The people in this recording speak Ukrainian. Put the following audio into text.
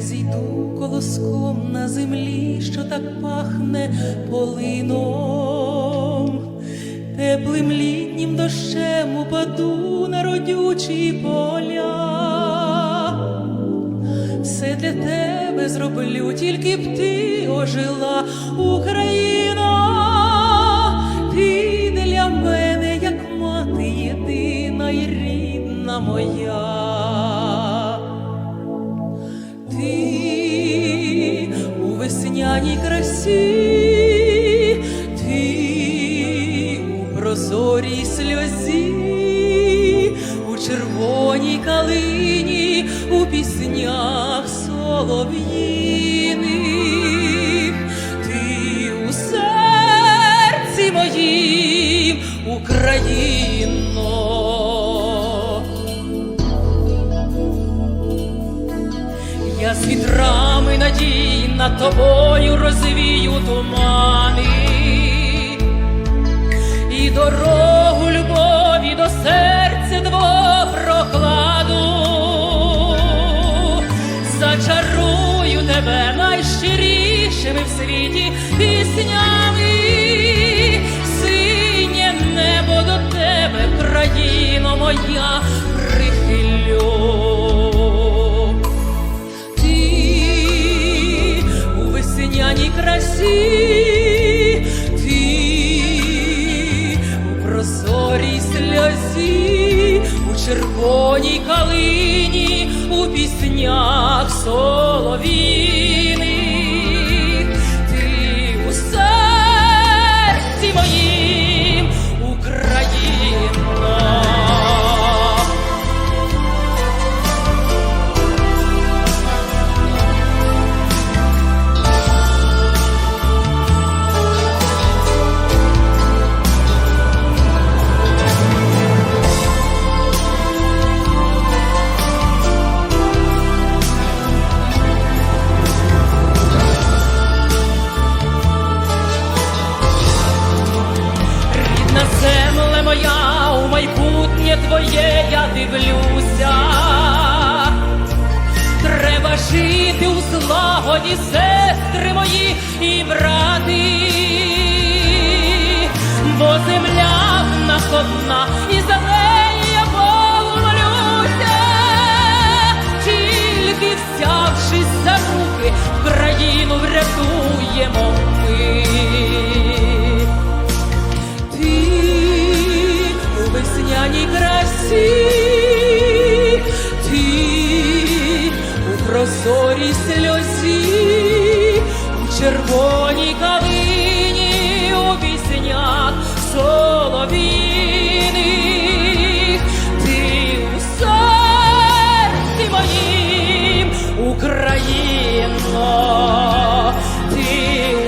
зійду колоском на землі, що так пахне полином, теплим літнім дощем упаду на родючі поля. Все для тебе зроблю, тільки б ти ожила, Україна, у прозорій сльозі, у червоній калині, у піснях солов'їних, ти у серці моїм, Україно. Я з вітрами надій над тобою розвію тумани і дорогу любові до серця двох прокладу. Зачарую тебе найщирішими в світі піснями, синє небо до тебе, країно моя, червоній калині, у піснях солов'їних, твоє я дивлюся. Треба жити у злагоді, сестри мої і брати, бо земля в нас одна, і за неї я помолюся, тільки взявшись за руки, сльозі, ти у прозорій сльозі, у червоній калині, у піснях соловіних, ти у серці моїм Україно, ти у